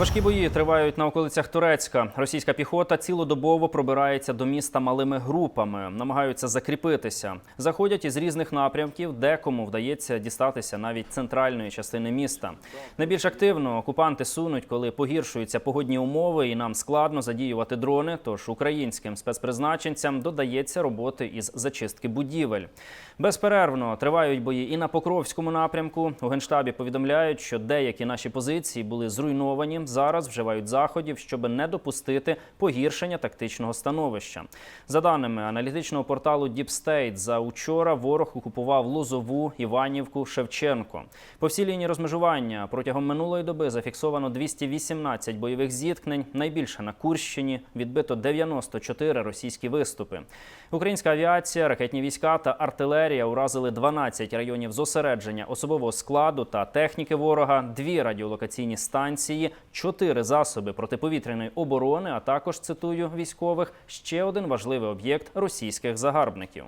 Важкі бої тривають на околицях Турецька. Російська піхота цілодобово пробирається до міста малими групами, намагаються закріпитися. Заходять із різних напрямків, декому вдається дістатися навіть центральної частини міста. Найбільш активно окупанти сунуть, коли погіршуються погодні умови, і нам складно задіювати дрони. Тож українським спецпризначенцям додається роботи із зачистки будівель. Безперервно тривають бої і на Покровському напрямку. У генштабі повідомляють, що деякі наші позиції були зруйновані. Зараз вживають заходів, щоб не допустити погіршення тактичного становища. За даними аналітичного порталу Deep за учора ворог окупував Лозову, Іванівку, Шевченко. По всій лінії розмежування протягом минулої доби зафіксовано 218 бойових зіткнень. Найбільше на Курщині відбито 94 російські виступи. Українська авіація, ракетні війська та артилерія уразили 12 районів зосередження особового складу та техніки ворога, дві радіолокаційні станції, чотири засоби протиповітряної оборони, а також цитую військових ще один важливий об'єкт російських загарбників.